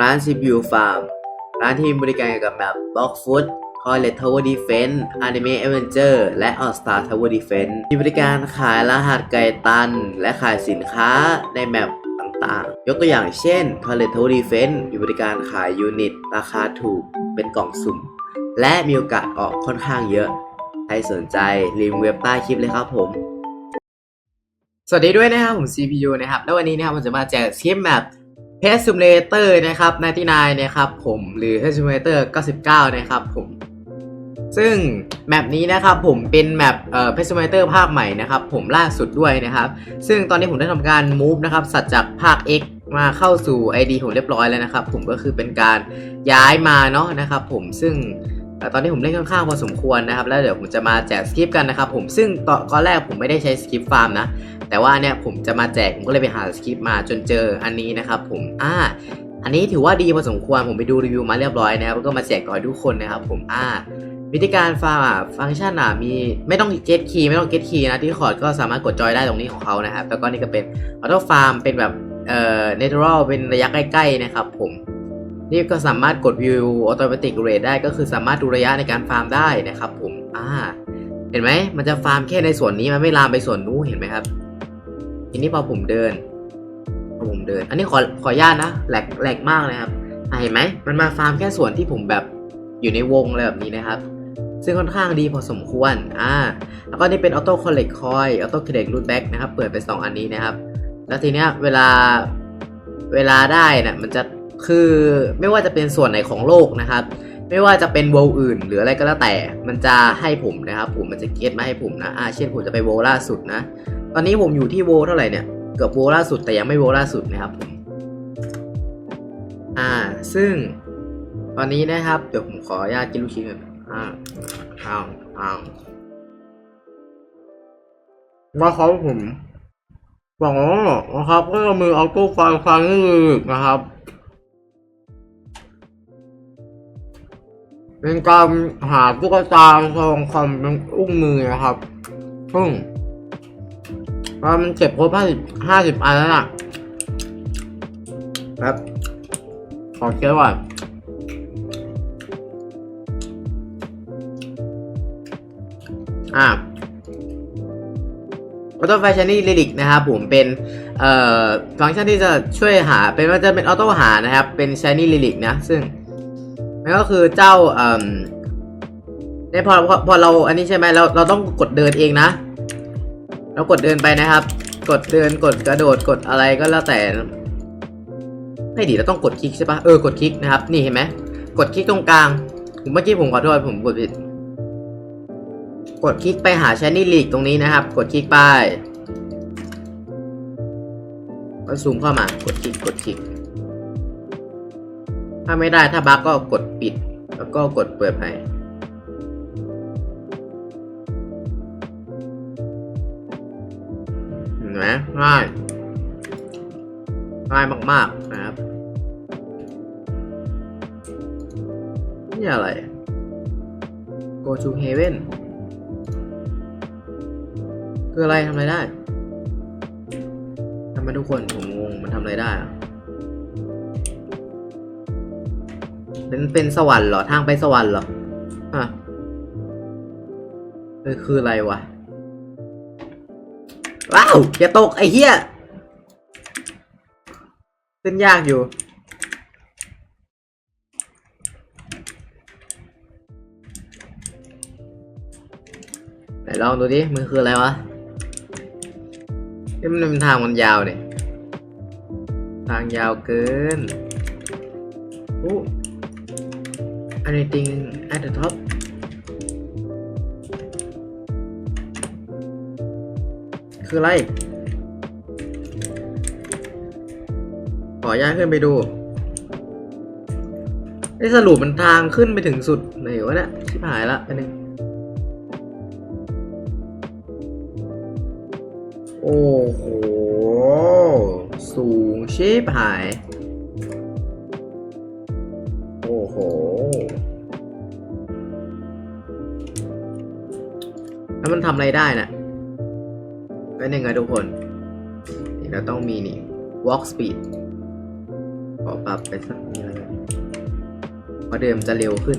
ร้าน CPU Farm ร้านที่มีบริการเกี่ยวกับแบบ Block Food Toilet Tower Defense Anime Avenger และ All Star Tower Defense มีบริการขายรหัสไก่ตัน และขายสินค้าในแมปต่างๆ ยกตัวอย่างเช่น Toilet Tower Defense มีบริการขายยูนิต ราคาถูกเป็นกล่องสุ่ม และมีโอกาสออกค่อนข้างเยอะ ใครสนใจลิงเว็บใต้คลิปเลยครับผม สวัสดีด้วยนะครับผม CPU นะครับ แล้ววันนี้นะครับผมจะมาแจกคลิปแบบ p e t Simulator นะครับ99นะครับผมหรือ Pet Simulator 99นะครับผมซึ่งแมปนี้นะครับผมเป็นแมปเอ่อ Pet Simulator ภาคใหม่นะครับผมล่าสุดด้วยนะครับ ซึ่งตอนนี้ผมได้ทำการ move นะครับสัตว์จากภาค X มาเข้าสู่ ID ผมเรียบร้อยแล้วนะครับ ผมก็คือเป็นการย้ายมาเนาะนะครับผมซึ่ง แต่ตอนนี้ผมเล่นค่อนข้างพอสมควรนะครับ แล้วเดี๋ยวผมจะมาแจกสคริปกันนะครับผมซึ่งตอนตอนแรกผมไม่ได้ใช้สคริปฟาร์มนะ แต่ว่าเนี่ยผมจะมาแจกผมก็เลยไปหาสคริปมาจนเจออันนี้นะครับผมอ่าอันนี้ถือว่าดีพอสมควรผมไปดูรีวิวมาเรียบร้อยนะครับก็มาแจกก่อนทุกคนนะครับผมอ่าวิธีการฟาร์มอะฟังก์ชันอะมีไม่ต้องเก็ตคีย์ไม่ต้องเก็ตคีย์นะที่คอร์ดก็สามารถกดจอยได้ตรงนี้ของเขานะครับแล้วก็นี่ก็เป็นออโต้ฟาร์มเป็นแบบเอ่อเนเธอรัลเป็นระยะใกล้ๆนะครับผม นี่ก็สามารถกด view automatic rate ได้ก็คือสามารถดูระยะในการฟาร์มได้นะครับผมอ่าเห็นไหมมันจะฟาร์มแค่ในส่วนนี้มันไม่ลามไปส่วนนู้นเห็นไหมครับ ทีนี้พอผมเดินพอผมเดิน อันนี้ขอขออนุญาตนะแหลกแหลกมากเลยครับเห็นไหมมันมาฟาร์มแค่ส่วนที่ผมแบบอยู่ในวงอะไรแบบนี้นะครับ ซึ่งค่อนข้างดีพอสมควรอ่าแล้วก็นี่เป็น auto collect coin auto collect root back นะครับเปิดไปสองอันนี้นะครับ แล้วทีเนี้ยเวลาเวลาได้นะมันจะ คือไม่ว่าจะเป็นส่วนไหนของโลกนะครับ ไม่ว่าจะเป็นโวลอื่น หรืออะไรก็แล้วแต่ มันจะให้ผมนะครับ ผมมันจะเก็ตมาให้ผมนะอ่าเช่นผมจะไปโวล่าสุดนะ ตอนนี้ผมอยู่ที่โวลเท่าไหร่เนี่ย เกือบโวล่าสุดแต่ยังไม่โวล่าสุดนะครับผม อ่า ซึ่งตอนนี้นะครับ เดี๋ยวผมขออนุญาตกินลูกชิ้นก่อนอ่าอ้าวอ้าวมาครับผมหวังว่านะครับก็จะมีเอาตู้ไฟฟังนี่นะครับ เป็นการหาตุ๊กตาทองคำเป็นอุ้งมือนะครับซึ่งมันเก็บครบห้าสิบห้าสิบอันแล้วน่ะครับ ขอเคี้ยวก่อนอะออโต้แฟชันนี่ลิลิกนะครับผมเป็นเอ่อฟังก์ชันที่จะช่วยหาเป็นว่าจะเป็นออโต้หานะครับ เป็นชานี่ลิลิกนะ ซึ่ง นั่นก็คือเจ้าเอ่อเนี่ยพอพอพอเราอันนี้ใช่ไหมเราเราต้องกดเดินเองนะ เรากดเดินไปนะครับ กดเดินกดกระโดดกดอะไรก็แล้วแต่ไม่ดีเราต้องกดคลิกใช่ปะเออกดคลิกนะครับ นี่เห็นไหมกดคลิกตรงกลางผมเมื่อกี้ผมขอโทษผมกดผิดกดคลิกไปหา c h a n n e l League ตรงนี้นะครับ กดคลิกไปก็ซูมเข้ามากดคลิกกดคลิก ถ้าไม่ได้ถ้าบั๊กก็กดปิด แล้วก็กดเปิดใหม่เห็นไหมง่ายง่ายมาก ๆ นะครับ นี่อะไร go to heaven คืออะไรทำอะไรได้ทำไมทุกคน ผมงง มันทำอะไรได้อะ เป็นเป็นสวรรค์เหรอ ทางไปสวรรค์เหรอฮะเออคืออะไรวะ ว้าวอย่าตกไอ้เหี้ย ขึ้นยากอยู่ ไหนลองดูดิ มันคืออะไรวะนี่มันเป็นทางมันยาวเนี่ยทางยาวเกินโอ้ anything at the top คืออะไรขออนุญาขึ้นไปดูไอ้สรุปมันทางขึ้นไปถึงสุดไหนวะเนี่ยชิบหายละอันนึงโอ้โห สูงชิบหาย แล้วมันทำอะไรได้นะ่ะเป็นยังไงทุกคนเราต้องมีนี่ walk speed ขอปรับไปสักนี้แล้วกันเพราะเดิมจะเร็วขึ้น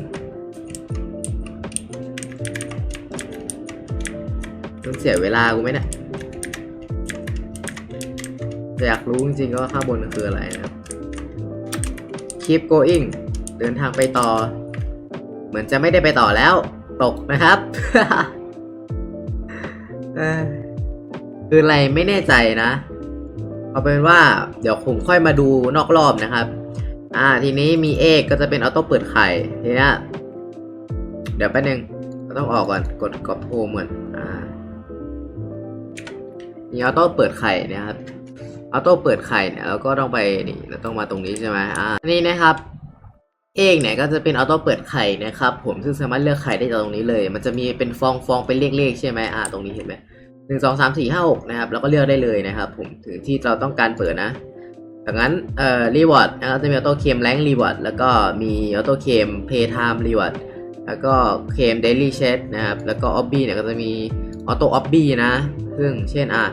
ต้องเสียเวลากูไหมเนี่ยอยากรู้จริงๆว่าข้างบนมันคืออะไรนะ keep going เดินทางไปต่อ เหมือนจะไม่ได้ไปต่อแล้ว ตกนะครับ คืออะไรไม่แน่ใจนะ เอาเป็นว่าเดี๋ยวผมค่อยมาดูนอกรอบนะครับ อ่า ทีนี้มีเอกก็จะเป็นออโต้เปิดไข่ทีนี้เดี๋ยวแป๊บนึงเราต้องออกก่อนกดกดโฮมก่อนอ่ามีออโต้เปิดไข่เนะครับออโต้เปิดไข่เนี่ยเราก็ต้องไปนี่เราต้องมาตรงนี้ใช่ไหมอ่านนี้นะครับ เอกเนี่ยก็จะเป็นออโต้เปิดไข่นะครับผมซึ่งสามารถเลือกไข่ได้จากตรงนี้เลย มันจะมีเป็นฟองฟองเป็นเลขๆใช่ไหมอ่าตรงนี้เห็นไหมหนึ่งสองสามสี่ห้าหกนะครับแล้วก็เลือกได้เลยนะครับผมถึงที่เราต้องการเปิดนะจากนั้นเอ่อรีวอร์ดนะครับจะมีออโต้เคมแรงรีวอร์ดแล้วก็มีออโต้เคมเพย์ไทม์รีวอร์ดแล้วก็เคมเดลี่เชดนะครับแล้วก็ออบบี้เนี่ยก็จะมีออโต้ออบบี้นะซึ่งเช่นอะ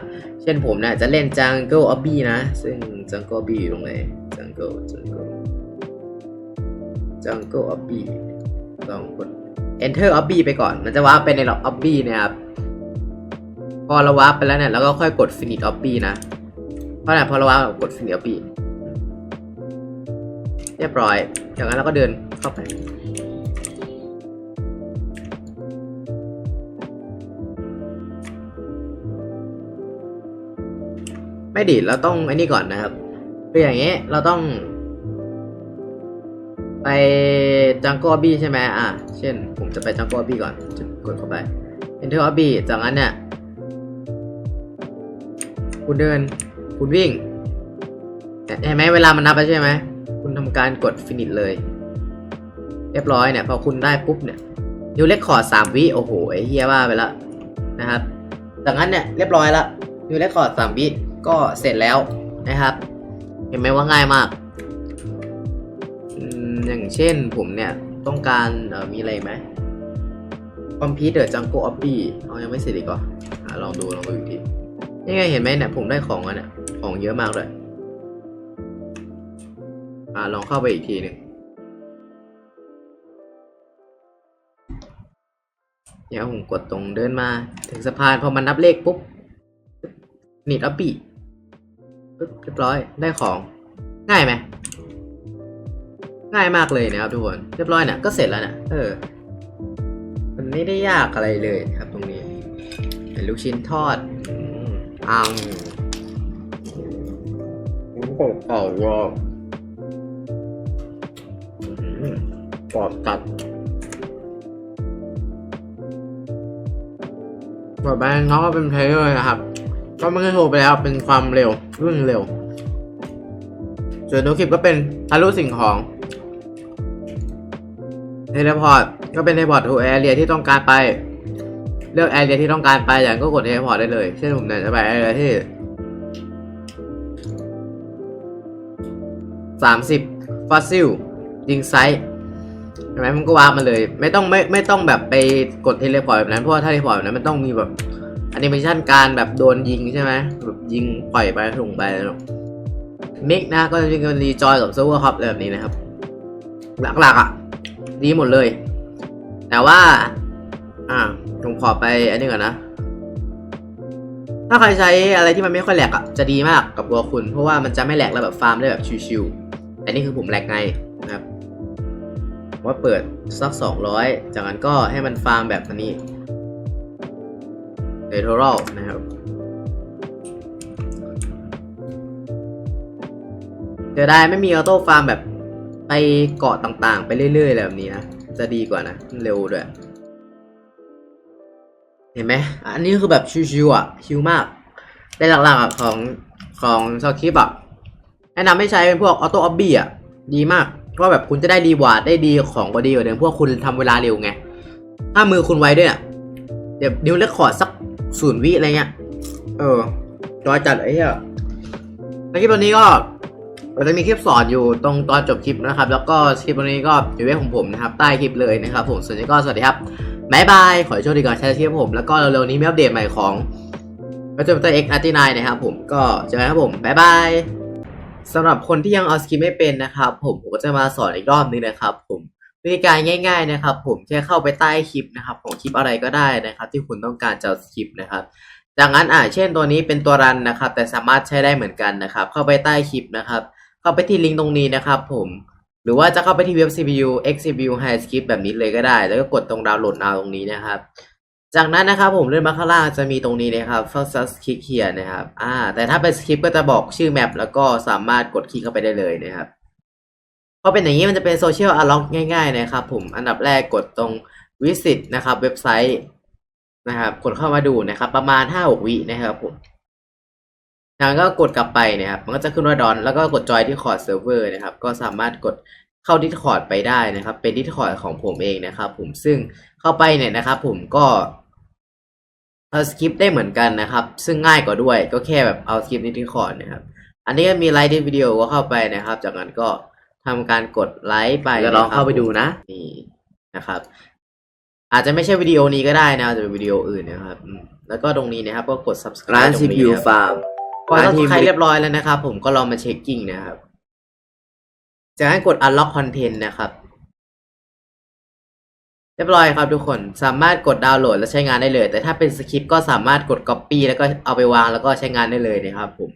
เช่นผมเนี่ยจะเล่น Jungle Obby นะ ซึ่ง Jungle Obby อยู่ตรงไหน Jungle Jungle Jungle Obby ลองกด Enter Obby ไปก่อน มันจะวาร์ปไปใน Obby นะครับ พอเราวาไปแล้วเนี่ยเราก็ค่อยกด Finish Obby นะ เพราะอะไรพอเราวากด Finish Obby เรียบร้อย จากนั้นเราก็เดินเข้าไป ไม่ดิเราต้องไอ้นี่ก่อนนะครับคืออย่างนี้เราต้อง ไปจังก l บี้ใช่ไหมอะ เช่น ผมจะไปจังก l บี้ก่อน จะกดเข้าไป Enter o b b y จากนั้นเนี่ย คุณเดิน คุณวิ่ง เห็นไหมเวลามันนับไปใช่ไหม คุณทำการกด finish เลย เรียบร้อยเนี่ย พอคุณได้ปุ๊บเนี่ยนิวเลคคอร์ดสามวิ โอ้โหไอ้เฮียว่าไปล้วนะครับจากนั้นเนี่ยเรียบร้อยล้วนิวเลคคอร์ดสามวิ ก็เสร็จแล้วนะครับ เห็นไหมว่าง่ายมาก อย่างเช่นผมเนี่ยต้องการมีอะไรไหมคอมพิวเตอร์จังโกออฟบี้เอายังไม่เสร็จอีกเหรอลองดูลองดูอีกทีนี่ไงเห็นไหมเนี่ยผมได้ของแล้วเนี่ยของเยอะมากเลยอะลองเข้าไปอีกทีหนึ่งเดี๋ยวผมกดตรงเดินมาถึงสะพานพอมันนับเลขปุ๊บนิดอัปปี้ปึ๊บเรียบร้อยได้ของ ง่ายไหม ง่ายมากเลยนะครับทุกคน เรียบร้อยเนี่ยก็เสร็จแล้วเนี่ยเออ มันไม่ได้ยากอะไรเลยครับตรงนี้เป็นลูกชิ้นทอดอืมอังผมกดเป่าวอปอดตัดต่อไปน้องก็เป็นเพลย์เลยนะครับ ก็ไม่ได้โทรไปแล้วเป็นความเร็ว รุ่นเร็ว ส่วนตัวคลิปก็เป็นทะลุสิ่งของ เทเลพอร์ตก็เป็นเทเลพอร์ตทูแอเรียที่ต้องการไป เลือกแอเรียที่ต้องการไปอย่างก็กดเทเลพอร์ตได้เลย เช่นผมเนี่ยจะไปแอเรียที่สามสิบฟอสซิลยิงไซต์ใช่ไหมมันก็วาร์ปมาเลย ไม่ต้องไม่ไม่ต้องแบบไปกดเทเลพอร์ตแบบนั้นเพราะว่าถ้าเทเลพอร์ตแบบนั้นมันต้องมีแบบแอนิเมชันการแบบโดนยิงใช่ไหมแบบยิงปล่อยไปส่งไปมิกนะก็จะเป็นรีจอยกับเซิร์ฟเวอร์ครับแบบนี้นะครับ หลักๆอะ ดีหมดเลย แต่ว่า อ่าผมขอไปอันนี้ก่อนนะ ถ้าใครใช้อะไรที่มันไม่ค่อยแหลกอะ จะดีมากกับตัวคุณ เพราะว่ามันจะไม่แหลกแล้วแบบฟาร์มได้แบบชิวๆแต่นี่คือผมแหลกไงนะครับว่าเปิดสักสองร้อยจากนั้นก็ให้มันฟาร์มแบบนี้เ a โทรัลนะครับเดี๋ยวได้ไม่มีออโต้ฟาร์มแบบ ไปเกาะต่างๆ ไปเรื่อยๆแบบนี้นะ จะดีกว่านะ เร็วด้วย เห็นไหม อันนี้คือแบบชิวๆอะ ชิวมากแต่หลักๆอะของของสคริปอะ แนะนำให้ใช้เป็นพวกออโต้ออบบี้อะ ดีมาก เพราะแบบคุณจะได้รีวาร์ดได้ดีของก็ดีกว่าเดิมพวกคุณทำเวลาเร็วไง ถ้ามือคุณไวด้วยอะ เดี๋ยวนิ้วเลคคอดสักศูนย์วิอะไรเงี้ย เออจอยจัดไอ้เหี้ยในคลิปวันนี้ก็ เราจะมีคลิปสอนอยู่ตรงตอนจบคลิปนะครับ แล้วก็คลิปวันนี้ก็อยู่เว็บของผมนะครับ ใต้คลิปเลยนะครับ ผมส่วนนี้ก็สวัสดีครับบายบาย ขอให้โชคดีก่อนใช้คลิปผม แล้วก็เร็วๆนี้มีอัปเดตใหม่ของ p a t r o n X 99นายนะครับผมก็เจอกันครับผมบายบายสำหรับคนที่ยังเอาสคริปไม่เป็นนะครับผมผมก็จะมาสอนอีกรอบนึงนะครับ ผมวิธีการง่าย ๆนะครับ ผมแค่เข้าไปใต้คลิปนะครับ ของคลิปอะไรก็ได้นะครับ ที่คุณต้องการจะสคริปนะครับจากนั้นอ่าเช่นตัวนี้เป็นตัวรันนะครับ แต่สามารถใช้ได้เหมือนกันนะครับ เข้าไปใต้คลิปนะครับ เข้าไปที่ลิงก์ตรงนี้นะครับผมหรือว่าจะเข้าไปที่เว็บ CPU XCPU High Script แบบนี้เลยก็ได้ แล้วก็กดตรงดาวน์โหลดเอาตรงนี้นะครับ จากนั้นนะครับผมเลื่อนมาข้างล่างจะมีตรงนี้นะครับ First Click here นะครับอ่าแต่ถ้าเป็นสคริปต์ก็จะบอกชื่อแมปแล้วก็สามารถกดคลิกเข้าไปได้เลยนะครับพอเป็นอย่างนี้มันจะเป็น Social Unlock ง่าย ๆ นะครับผมอันดับแรกกดตรง Visit นะครับ เว็บไซต์นะครับกดเข้ามาดูนะครับ ประมาณ5-6วินะครับผม จากนั้นก็กดกลับไปนะครับ มันก็จะขึ้นว่าดอน แล้วก็กดจอยที่คอร์ดเซิร์ฟเวอร์นะครับ ก็สามารถกดเข้าดิสคอร์ดไปได้นะครับ เป็นดิสคอร์ดของผมเองนะครับผม ซึ่งเข้าไปเนี่ยนะครับผมก็เอาสคริปต์ได้เหมือนกันนะครับ ซึ่งง่ายกว่าด้วย ก็แค่แบบเอาสคริปต์ในดิสคอร์ดนะครับ อันนี้ก็มีไลค์ในวิดีโอก็เข้าไปนะครับ จากนั้นก็ทำการกดไลค์ไปแล้วลองเข้าไปดูนะ นี่นะครับ อาจจะไม่ใช่วิดีโอนี้ก็ได้นะอาจจะเป็นวิดีโออื่นนะครับอืมแล้วก็ตรงนี้นะครับ ก็กด subscribe ร้านตรง CPU นะครับ Farm พอร้านเราทีมใครเรียบร้อยแล้วนะครับ ผมก็ลองมาเช็คกิ้งนะครับจากนั้นกด unlock content นะครับ เรียบร้อยครับทุกคนสามารถกดดาวน์โหลดและใช้งานได้เลย แต่ถ้าเป็นสคริปต์ก็สามารถกด copy แล้วก็เอาไปวางแล้วก็ใช้งานได้เลยนะครับผม